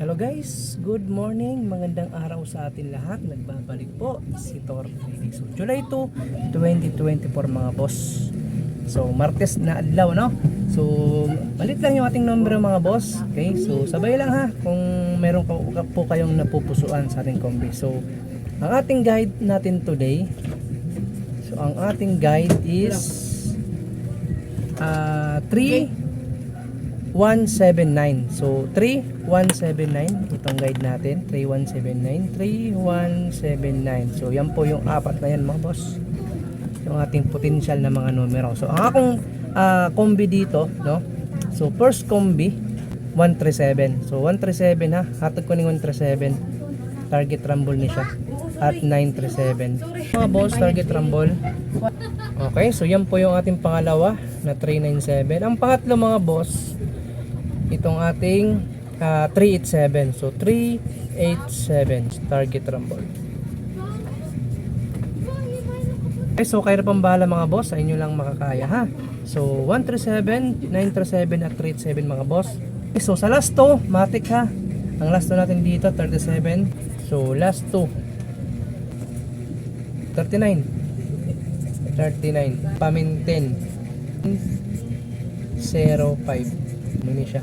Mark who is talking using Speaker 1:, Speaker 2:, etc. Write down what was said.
Speaker 1: Hello guys, good morning, magandang araw sa atin lahat. Nagbabalik po si Tor Trading. So July 2, 2024 mga boss. So Martes na adlaw no. So balit lang yung ating numero mga boss. Okay? So sabay lang ha kung meron po, po kayong napupusuan sa ating kombi. So ang ating guide natin today So ang ating guide is uh, 3179. So 3179 itong guide natin, 3179, 3179. So yan po yung apat na yan mga boss. Yung ating potential na mga numero. So ang akong uh, combi dito, no? So first combi 137. So 137 ha. Hatag ko ng 137. Target rumble ni siya at 937. Mga boss, target rumble. Okay, so yan po yung ating pangalawa na 397. Ang pangatlo mga boss, itong ating ah, 387. So 387 target rumble. Okay, so kayo pang bahala mga boss, sa inyo lang makakaya ha. So 137, 937 at 387 mga boss. Okay, so sa last 2, matik ha. Ang last 2 natin dito 37. So last 2 39 39 paminten 05 Indonesia